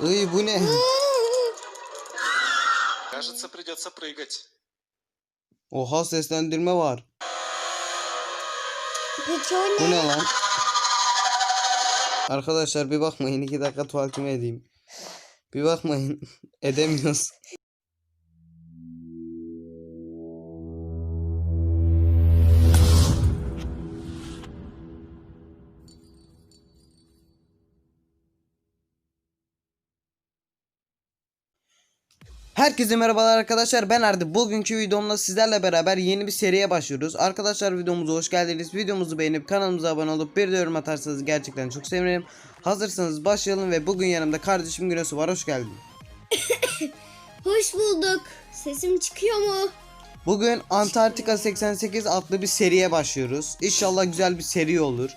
Iy bu ne? Кажется, придется прыгать. Oha seslendirme var. Peki o Bu ne? ne lan? Arkadaşlar bir bakmayın iki dakika tuvaletime edeyim. Bir bakmayın. Edemiyoruz. Herkese merhabalar arkadaşlar. Ben Arda bugünkü videomda sizlerle beraber yeni bir seriye başlıyoruz. Arkadaşlar videomuza hoş geldiniz. Videomuzu beğenip kanalımıza abone olup bir de yorum atarsanız gerçekten çok sevinirim. Hazırsanız başlayalım ve bugün yanımda kardeşim Günesu var. Hoş geldin. Hoş bulduk. Sesim çıkıyor mu? Bugün Antarktika 88 adlı bir seriye başlıyoruz. İnşallah güzel bir seri olur.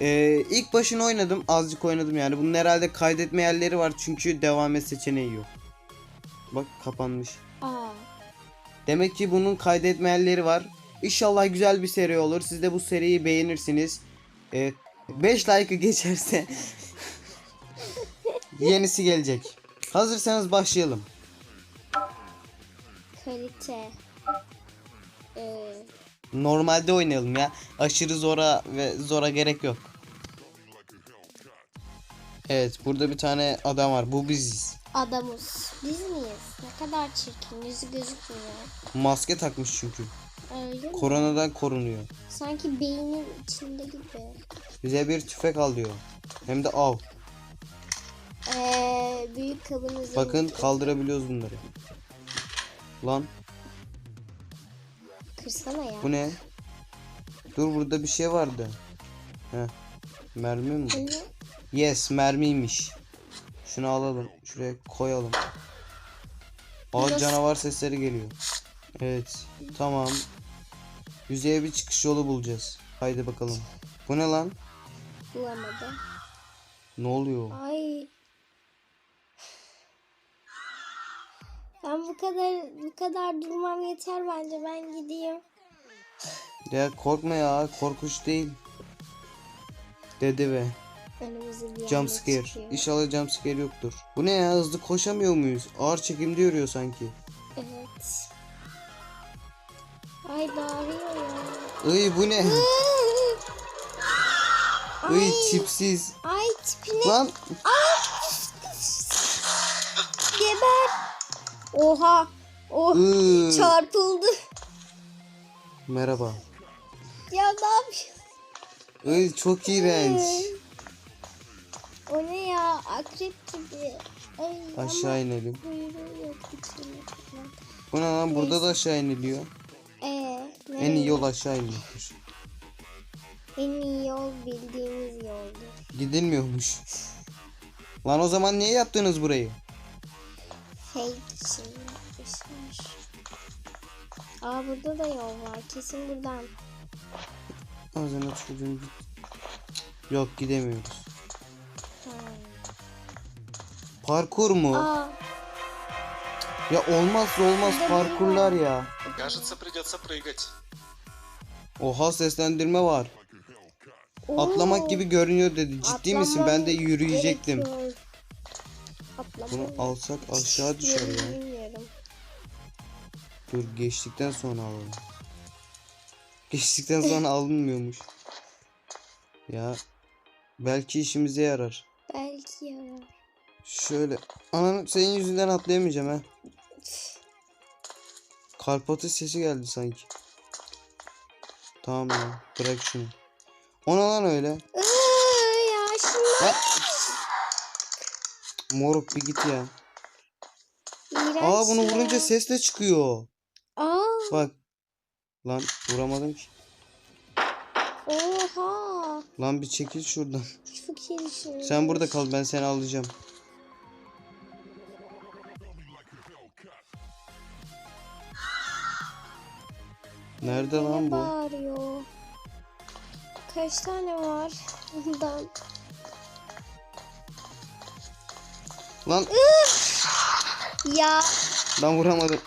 Ee, ilk başını oynadım. Azıcık oynadım yani. Bunun herhalde kaydetme yerleri var çünkü devam et seçeneği yok Bak kapanmış Aa. Demek ki bunun kaydetme yerleri var. İnşallah güzel bir seri olur. Siz de bu seriyi beğenirsiniz. 5 like'ı geçerse yenisi gelecek. Hazırsanız başlayalım. Kalite. Ee, Normalde oynayalım ya. Aşırı zora ve zora gerek yok. Evet burada bir tane adam var. Bu biziz. Adamız. Biz miyiz? Ne kadar çirkin. Yüzü gözükmüyor. Maske takmış çünkü. Öyle mi? Koronadan korunuyor. Sanki beynin içinde gibi. Bize bir tüfek al diyor. Hem de av. Ee, büyük kabın üzerinde. Bakın kaldırabiliyoruz bunları. Lan Kırsana ya. Bu ne? Dur burada bir şey vardı. Heh. Mermi mi? Ne? Yes mermiymiş. Şunu alalım. Şuraya koyalım. Aa canavar sesleri geliyor. Evet. Tamam. Yüzeye bir çıkış yolu bulacağız. Haydi bakalım. Bu ne lan? Bulamadım. Ne oluyor? Ay. Ben bu kadar bu kadar durmam yeter bence. Ben gideyim. Ya korkma ya. Korkuş değil. Dedi ve Önümüze bir jump anda scare. çıkıyor. İnşallah jump scare yoktur. Bu ne ya? Hızlı koşamıyor muyuz? Ağır çekimde yürüyor sanki. Evet. Ay bağırıyor ya. Iy bu ne? Ay, Iy tipsiz. ay tipine Lan geber. Oha. Oh Iı. çarpıldı. Merhaba. Ya ne yapıyorsun? Iy çok iğrenç. O ne ya? Akrep gibi. Ay, Aşağı inelim. içinde. Bu ne lan burada da aşağı iniliyor. Ee, En iyi yol aşağı inmektir. En iyi yol bildiğimiz yoldur. Gidilmiyormuş. Lan o zaman niye yaptınız burayı? Fake için yapmışlar. Aa burada da yol var. Kesin buradan. Ağzına çocuğum git. Yok gidemiyoruz. Parkur mu? Aa, Ya olmazsa olmaz parkurlar ya. Кажется, придется прыгать. Oha seslendirme var. oo, Atlamak gibi görünüyor dedi. Ciddi misin? Ben de atlamam yürüyecektim. gerekiyor. Atlamam. Bunu alsak aşağı düşer ya. Bilmiyorum. Dur geçtikten sonra alalım. Geçtikten sonra alınmıyormuş. Ya belki işimize yarar. Şöyle. Ananı senin yüzünden atlayamayacağım ha. Kalp atış sesi geldi sanki. Tamam ya. Bırak şunu. Ona lan öyle. Ya şimdi Ha. Moruk bir git ya. iğrenç Aa bunu vurunca ses de çıkıyor. Aa, Bak. Lan vuramadım ki. oha. Lan bir çekil şuradan. Düşünmüş. Sen burada kal ben seni alacağım. Nerede Ne lan bu? bağırıyor? Kaç tane var? Bundan. Lan Ya lan vuramadım.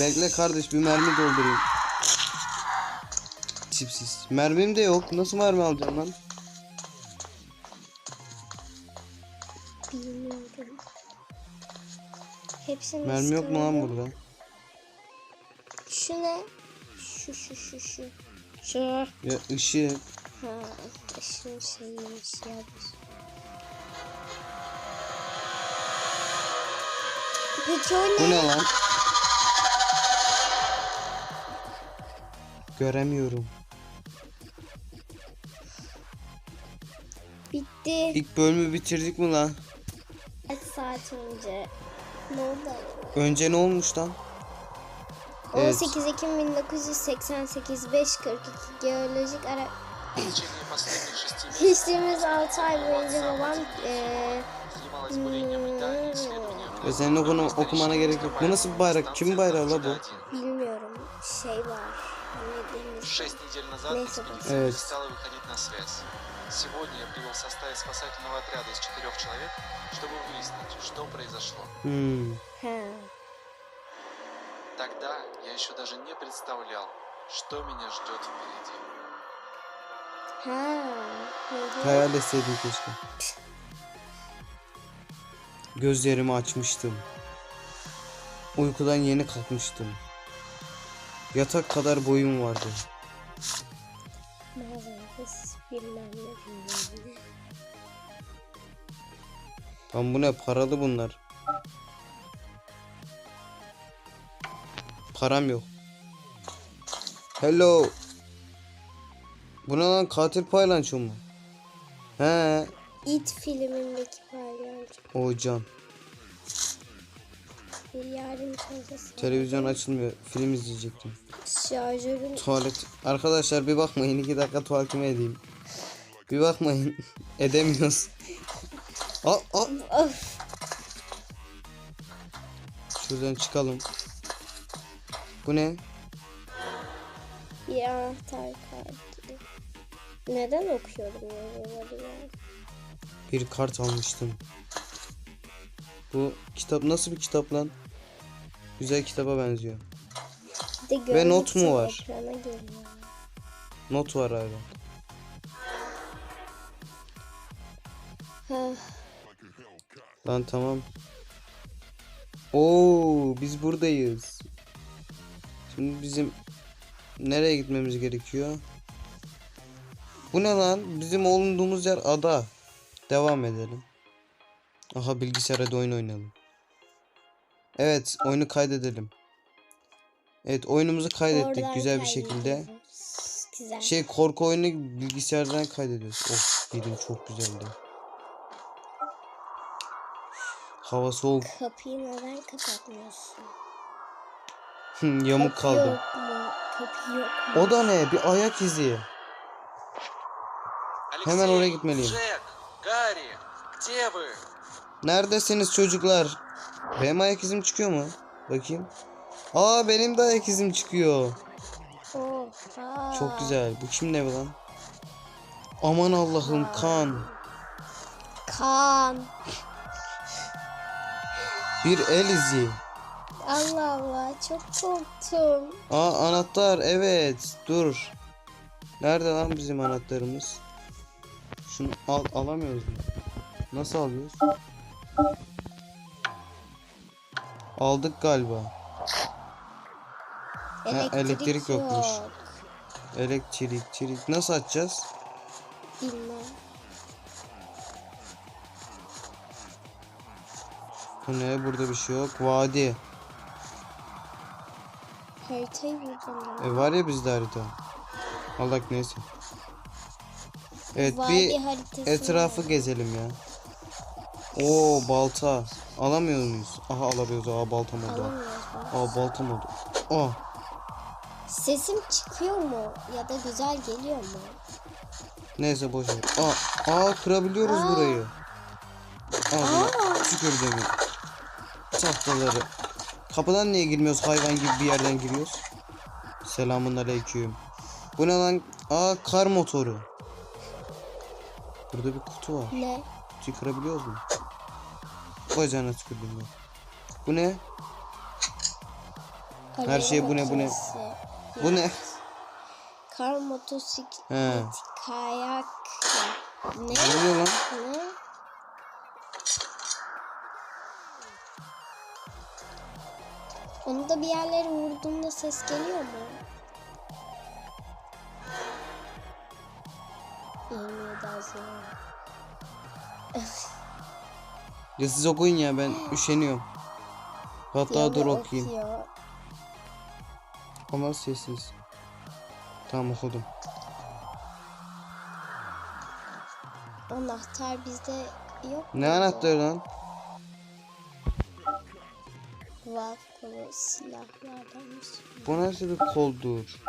Bekle kardeş bir mermi doldurayım. Tipsiz. Mermim de yok. Nasıl mermi alacağım lan? bilmiyorum. Hepsini Mermi yok mu lan burada? Şu ne? Şu şu şu şu. Şu. Ya ışık. Ha, ışın şeyiymiş ya. Peki o Bu ne? ne lan? Göremiyorum. Bitti. İlk bölümü bitirdik mi lan? Kaç saat önce? Ne oldu? Önce ne olmuş lan? Evet. 18 Ekim 1988 5.42 geolojik ara... В течение последних шести месяцев Geçtiğimiz 6 ay boyunca babam eee занималась бурением льда и исследованием Ya senin okunu, okumana gerek yok. Bu nasıl bir bayrak? Kimin bayrağı la bu? bilmiyorum şey var. Ne deniz? Шесть недель назад Нейса экспедиция Э, перестала выходить на связь. Сегодня я прибыл в составе спасательного отряда из четырех человек, чтобы выяснить, что произошло. Hmm. Ha. Тогда я еще даже не представлял, что меня ждет впереди. Ha. Hı hı. Hayal etseydim keşke. Gözlerimi açmıştım. Uykudan yeni kalkmıştım. Yatak kadar boyum vardı. Malzemesiz bilmem ne bilmem ne. Lan bu ne paralı bunlar. Param yok. Hello. Bu ne lan katil paylanço mu? He, It filmindeki paylancı. o can. Yardım çantası. Televizyon açılmıyor. Film izleyecektim. Şarjörün Tuvalet. Arkadaşlar bir bakmayın. iki dakika tuvaletime edeyim. Bir bakmayın. Edemiyoruz. Aa, aa. Of. Şuradan çıkalım. Bu ne? Bir anahtar kartı. Neden okuyorum yazıları ya? Bir kart almıştım. Bu kitap nasıl bir kitap lan? Güzel kitaba benziyor. Bir de Ve not mu var? Not var. Ha, Lan tamam. Oo, biz buradayız. Şimdi bizim nereye gitmemiz gerekiyor? Bu ne lan? Bizim olunduğumuz yer ada. Devam edelim. Aha bilgisayarda oyun oynayalım. Evet, oyunu kaydedelim. Evet, oyunumuzu kaydettik oradan güzel bir şekilde. Güzel. Şey korku oyunu bilgisayardan kaydediyoruz. Of, yedim çok güzeldi. Hava soğuk. Kapıyı neden kapatmıyorsun? Yamuk Kapı kaldım. Yok mu? Kapı yok mu? O da ne? Bir ayak izi. Hemen oraya gitmeliyim. Джек! Гарри! Где вы? Neredesiniz çocuklar? Benim ayak izim çıkıyor mu? Bakayım. Aa benim de ayak izim çıkıyor. Oha. Çok güzel. Bu kim ne lan? Aman Allah'ım kan. Kan. Bir el izi. Allah Allah çok korktum. Aa anahtar evet. Dur. Nerede lan bizim anahtarımız? Şunu al alamıyoruz mu? Nasıl alıyoruz? Aldık galiba. Elektrik, elektrik yokmuş. yok. Elektrik, çelik. Nasıl açacağız? Bilmem. Bu ne? Burada bir şey yok. Vadi. Haritayı buradan E var ya bizde harita. Allah neyse. Evet Vadi bir etrafı var. gezelim ya. Oo balta. Alamıyor muyuz? Aha alabiliyoruz. Aa baltam oldu. Alamıyoruz bak. Aa baltam oldu. Aa Sesim çıkıyor mu? Ya da güzel geliyor mu? neyse boş ver. Aa, aa kırabiliyoruz Aa. burayı. Aa, tükürdüğümü. Tahtaları. Kapıdan niye girmiyoruz? Hayvan gibi bir yerden giriyoruz. Selamun aleyküm. Bu ne lan? Aa kar motoru. Burada bir kutu var. Ne? Kutuyu kırabiliyoruz mu? Bacağına tükürdüm ben. Bu ne? Her şey bu ne, bu ne? Bu ne? Kar motosiklet, kayak. Ne? Ne oluyor lan? Ne? Onu da bir yerlere vurduğunda ses geliyor mu? 27 az ya. Ya siz okuyun ya ben üşeniyorum. Hatta Diye dur okuyayım. okuyor. Ama sessiz. Tamam okudum. Anahtar bizde yok Ne anahtarı lan? Vakfılı silahlardanmış. Bu nasıl bir koldur?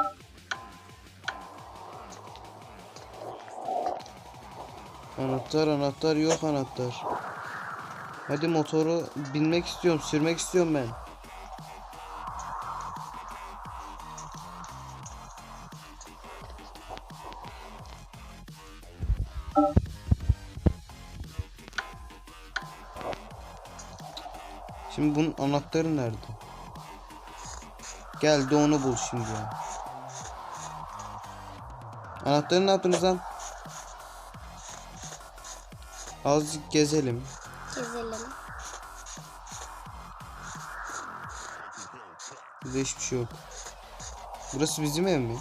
Anahtar anahtar yok anahtar. Hadi motoru binmek istiyorum sürmek istiyorum ben. Anahtarı nerede? Gel de onu bul şimdi ya. Anahtarı ne yaptınız lan? Azıcık gezelim. Gezelim. Burada hiçbir şey yok. Burası bizim ev mi?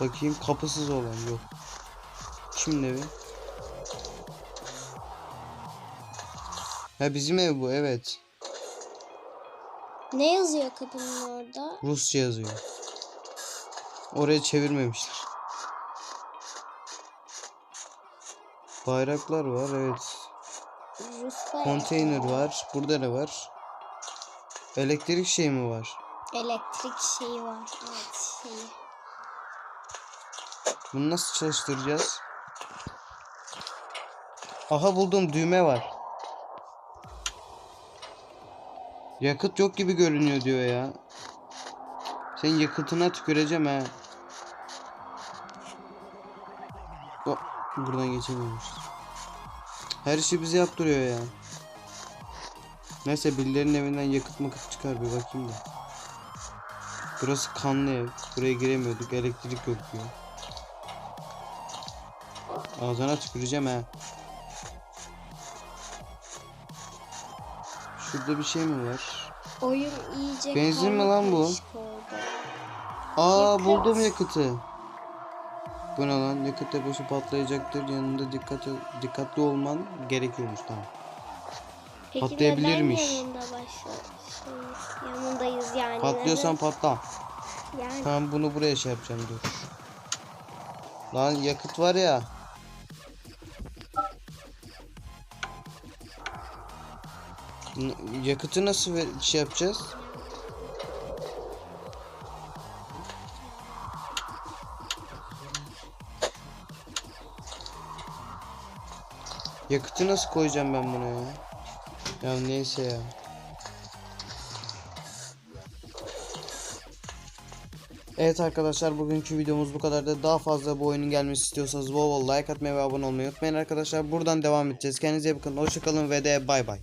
Bakayım kapısız olan yok. Kimin evi? Ha bizim ev bu evet. Ne yazıyor kapının orada? Rusça yazıyor. Oraya çevirmemişler. Bayraklar var evet. Rus bayrağı. Konteyner var. Burada ne var? Elektrik şey mi var? Elektrik şeyi var. Evet şeyi. Bunu nasıl çalıştıracağız? Aha buldum düğme var. Yakıt yok gibi görünüyor diyor ya. Senin yakıtına tüküreceğim ha. O, buradan geçemiyormuşuz. Her işi bize yaptırıyor ya. Neyse birilerinin evinden yakıt makıt çıkar bir bakayım da. Burası kanlı ev. Buraya giremiyorduk. Elektrik yok diyor. Ağzına tüküreceğim ha. Şurada bir şey mi var? Oyun iyice Benzin mi lan bu? Aa Yakıt. buldum yakıtı. Bu ne lan? Yakıt deposu patlayacaktır. Yanında dikkat dikkatli olman gerekiyormuş tamam. Peki Patlayabilirmiş. yanında? Şey, yanındayız yani. Patlıyorsan neden? patla. Yani Tamam bunu buraya şey yapacağım dur. Lan yakıt var ya. Yakıtı nasıl şey yapacağız? Yakıtı nasıl koyacağım ben buna ya? Ya neyse ya. Evet arkadaşlar bugünkü videomuz bu kadar da daha fazla bu oyunun gelmesi istiyorsanız bol bol like atmayı ve abone olmayı unutmayın arkadaşlar. Buradan devam edeceğiz. Kendinize iyi bakın. Hoşçakalın ve de bay bay.